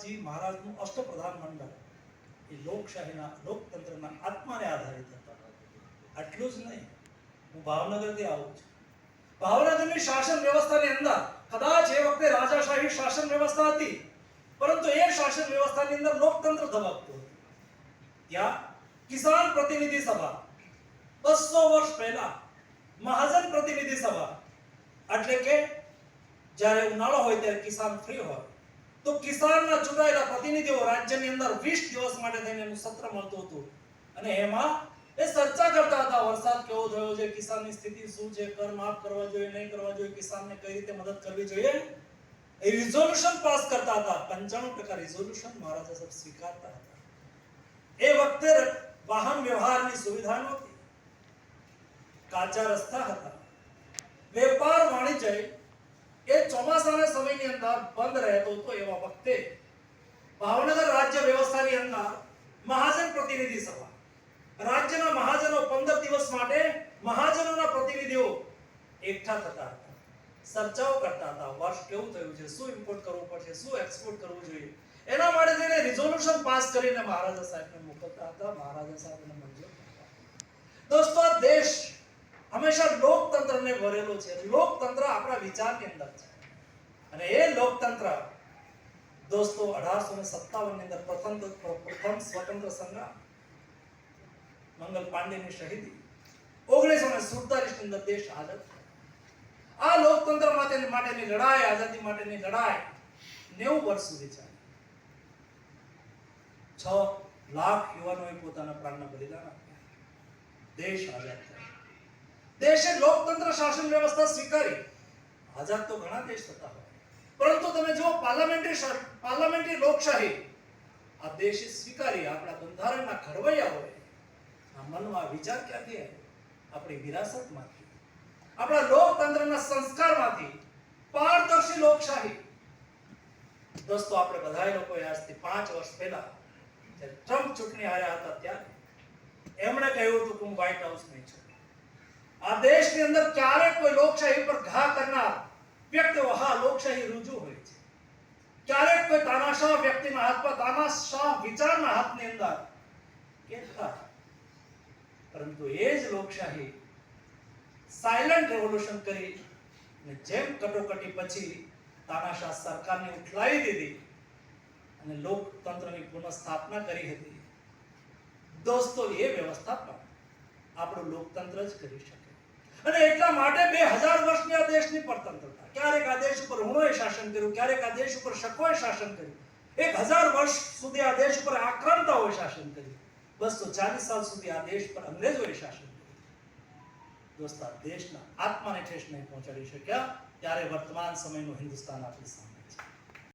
પ્રસાદજી મહારાજનું અષ્ટપ્રધાન મંડળ. એ લોકશાહીના, લોકતંત્રના આત્માને આધારિત હતા. આટલું જ નહીં, હું ભાવનગરથી આવું છું. ભાવનગરની શાસન વ્યવસ્થાની અંદર કદાચ એ વખતે રાજાશાહી શાસન વ્યવસ્થા હતી, પરંતુ એ શાસન વ્યવસ્થાની અંદર લોકતંત્ર ધબકતું હતું. ત્યાં કિસાન પ્રતિનિધિ સભા, બસો વર્ષ પહેલા મહાજન પ્રતિનિધિ સભા. એટલે કે જ્યારે ઉનાળો હોય ત્યારે કિસાન ફ્રી હોય. તો કિસાનના ચૂંટાયેલા પ્રતિનિધિઓ રાજ્યની અંદર 20 દિવસ માટે થઈને એનું સત્ર મળતું હતું. અને એમાં એ ચર્ચા કરતા હતા, વરસાદ કેવો થયો છે, કિસાનની સ્થિતિ શું છે, કર માફ કરવા જોઈએ, નહીં કરવા જોઈએ, કિસાનને કઈ રીતે મદદ કરવી જોઈએ? એ રિઝોલ્યુશન પાસ કરતા હતા, પંચાણું ટકા રિઝોલ્યુશન મહારાજા સાહેબ સ્વીકારતા હતા. એ વખતે વાહન વ્યવહારની સુવિધા નહોતી. કાચા રસ્તા હતા. વેપાર વાણિજ્ય ચોમાસાના સમયની અંદર બંધ રહેતો હતો એવા વખતે ભાવનગર રાજ્ય વ્યવસ્થાની અંદર મહાજન પ્રતિનિધિ સભા. રાજ્યના મહાજનો 15 દિવસ માટે મહાજનોના પ્રતિનિધિઓ એકઠા થતા હતા. ચર્ચાઓ કરતા હતા. વર્ષ કેવું થયું છે? શું ઇમ્પોર્ટ કરવું પડશે? શું એક્સપોર્ટ કરવું જોઈએ? એના માટે તેને રિઝોલ્યુશન પાસ કરીને મહારાજા સાહેબને મોકલતા હતા. મહારાજા સાહેબને મંજૂર દોસ્તો દેશ હંમેશા લોકતંત્રને ભરેલો છે. લોકતંત્ર આપણા વિચારની અંદર છે. અને એ લોકતંત્ર દોસ્તો અઢારસો ને સત્તાવનની અંદર પ્રથમ પ્રથમ સ્વતંત્ર સંગ્રામ મંગલ પાંડેની શહીદી. ઓગણીસો ને સુડતાલીસની અંદર દેશ આઝાદ આ લોકતંત્ર માટેની લડાઈ, આઝાદી માટેની લડાઈ નેવું વર્ષ સુધી ચાલી. છ લાખ યુવાનોએ પોતાના પ્રાણના બલિદાન આપ્યા. દેશ આઝાદ થયો. દેશે લોકતંત્ર શાસન વ્યવસ્થા સ્વીકારી. આઝાદ તો ઘણા દેશ થતા હોય. પરંતુ તમે જુઓ, પાર્લામેન્ટરી પાર્લામેન્ટરી લોકશાહી, આ દેશે સ્વીકારી, આપણા બંધારણના ઘડવૈયા હોય આ મનમાં વિચાર ક્યાંથી આવ્યો? આપણી વિરાસતમાંથી. આપણા લોકતંત્રના સંસ્કારમાંથી. પારદર્શી લોકશાહી. દોસ્તો, આપણે બધા લોકોએ આજથી પાંચ વર્ષ પહેલા જ્યારે ટ્રમ્પ ચૂંટણી આવ્યા હતા ત્યારે, એમણે કહ્યું હતું કે હું વ્હાઇટ હાઉસ નહીં છું. આ દેશની અંદર ક્યારેક કોઈ લોકશાહી પર ઘા કરનાર વ્યક્તિઓ હા લોકશાહી રૂજુ હોય છે ક્યારેક કોઈ તાનાશાહ વ્યક્તિના હાથમાં તાનાશાહ વિચારના હાથની અંદર કેટલા પરંતુ એ જ લોકશાહી સાયલન્ટ રેવોલ્યુશન કરી અને જેમ કટોકટી પછી તાનાશાહ સરકારને ઉઠલાવી દીધી અને લોકતંત્રની પુનઃસ્થાપના કરી હતી. દોસ્તો, એ વ્યવસ્થા પણ આપણું લોકતંત્ર જ કરી શકે. અને એટલા માટે બે હજાર વર્ષની આ દેશની પરતંત્રતા ક્યારેક હુણોએ શાસન કર્યું, ક્યારેક આ દેશ ઉપર શકોએ શાસન કર્યું. એક હજાર વર્ષ સુધી આ દેશ ઉપર આક્રાંતાઓએ શાસન કર્યું. બસો ચાલીસ સાલ સુધી આ દેશ પર અંગ્રેજોએ શાસન કર્યું. દોસ્ત દેશના આત્માને ઠેસ નહીં પહોંચાડી શક્યા, ત્યારે વર્તમાન સમયનું હિન્દુસ્તાન આપણી સામે